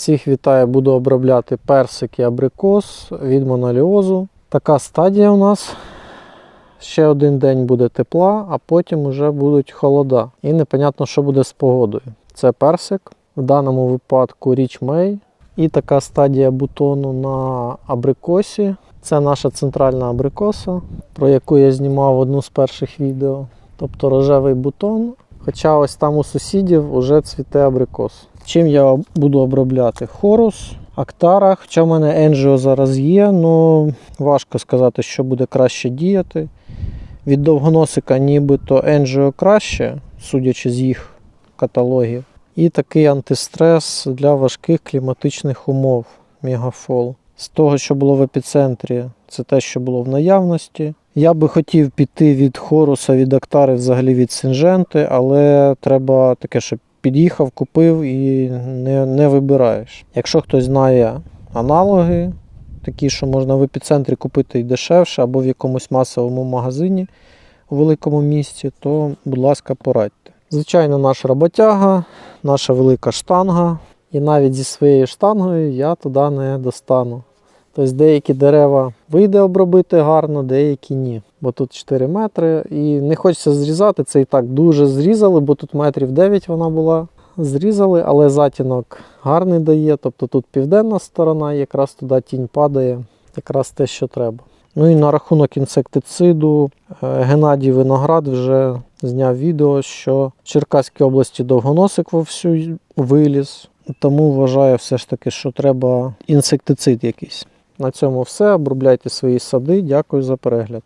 Всіх вітаю, буду обробляти персик і абрикос від моноліозу. Така стадія у нас. Ще один день буде тепла, а потім вже будуть холода. І непонятно, що буде з погодою. Це персик, в даному випадку річ Мей. І така стадія бутону на абрикосі. Це наша центральна абрикоса, про яку я знімав одну з перших відео. Тобто рожевий бутон. Хоча ось там у сусідів вже цвіте абрикос. Чим я буду обробляти? Хорус, Актара. Хоча в мене Енджіо зараз є, але важко сказати, що буде краще діяти. Від довгоносика нібито Енджіо краще, судячи з їх каталогів. І такий антистрес для важких кліматичних умов Мегафол. З того, що було в епіцентрі, це те, що було в наявності. Я би хотів піти від Хоруса, від Актари, взагалі від Синженти, але треба таке, щоб під'їхав, купив і не, не вибираєш. Якщо хтось знає аналоги, такі, що можна в епіцентрі купити і дешевше, або в якомусь масовому магазині у великому місті, то, будь ласка, порадьте. Звичайно, наш роботяга, наша велика штанга. І навіть зі своєю штангою я туди не достану. Тобто деякі дерева вийде обробити гарно, деякі ні. Бо тут 4 метри і не хочеться зрізати. Це і так дуже зрізали, бо тут метрів 9 вона була. Зрізали, але затінок гарний дає. Тобто тут південна сторона, якраз туди тінь падає, якраз те, що треба. Ну і на рахунок інсектициду е, Геннадій Виноград вже зняв відео, що в Черкаській області довгоносик вовсю виліз. Тому вважаю все ж таки, що треба інсектицид якийсь. На цьому все. Обробляйте свої сади. Дякую за перегляд.